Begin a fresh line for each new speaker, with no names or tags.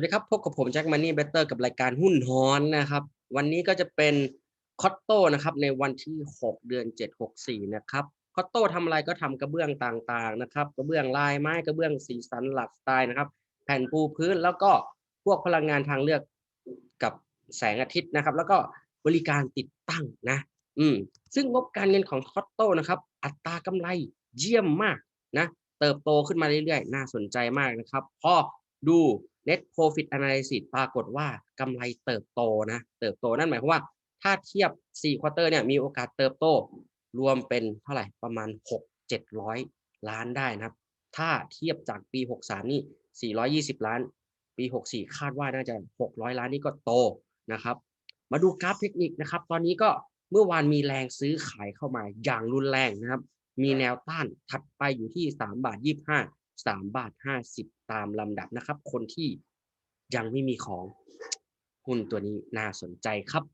วัสดีครับ พบกับผมแจ็คมันนี่เบเตอร์กับรายการหุ้นฮอนนะครับ วันนี้ก็จะเป็นคอตโต้นะครับในวันที่ 6 เดือน 7 64 นะครับคอตโต้ทำอะไรก็ทำกระเบื้องต่างๆนะครับกระเบื้องลายไม้กระเบื้องสีสันหลักสไตล์นะครับ แผ่นปูพื้นแล้วก็พวกพลังงานทางเลือกกับแสงอาทิตย์นะครับ แล้วก็บริการติดตั้งนะ อืมซึ่งงบการเงินของคอตโต้นะครับ อัตรากำไรเยี่ยมมากนะ เติบโตขึ้นมาเรื่อยๆ น่าสนใจมากนะครับพอดู net profit analysis ปรากฏว่ากำไรเติบโตนะเติบโตนั่นหมายความว่า ถ้าเทียบ4ควอเตอร์เนี่ยมีโอกาสเติบโตรวมเป็นเท่าไหร่ประมาณ 6 700 ล้านได้นะครับ ถ้าเทียบจากปี 63 นี่ 420 ล้าน ปี 64 คาดว่าน่าจะ 600 ล้านนี่ก็โตนะครับ มาดูกราฟเทคนิคนะครับ ตอนนี้ก็เมื่อวานมีแรงซื้อขายเข้ามาอย่างรุนแรงนะครับ มีแนวต้านถัดไปอยู่ที่ 3 บาท 25 3 บาท 50 ตามลำดับนะครับ คนที่ยังไม่มีของหุ้นตัวนี้น่าสนใจครับ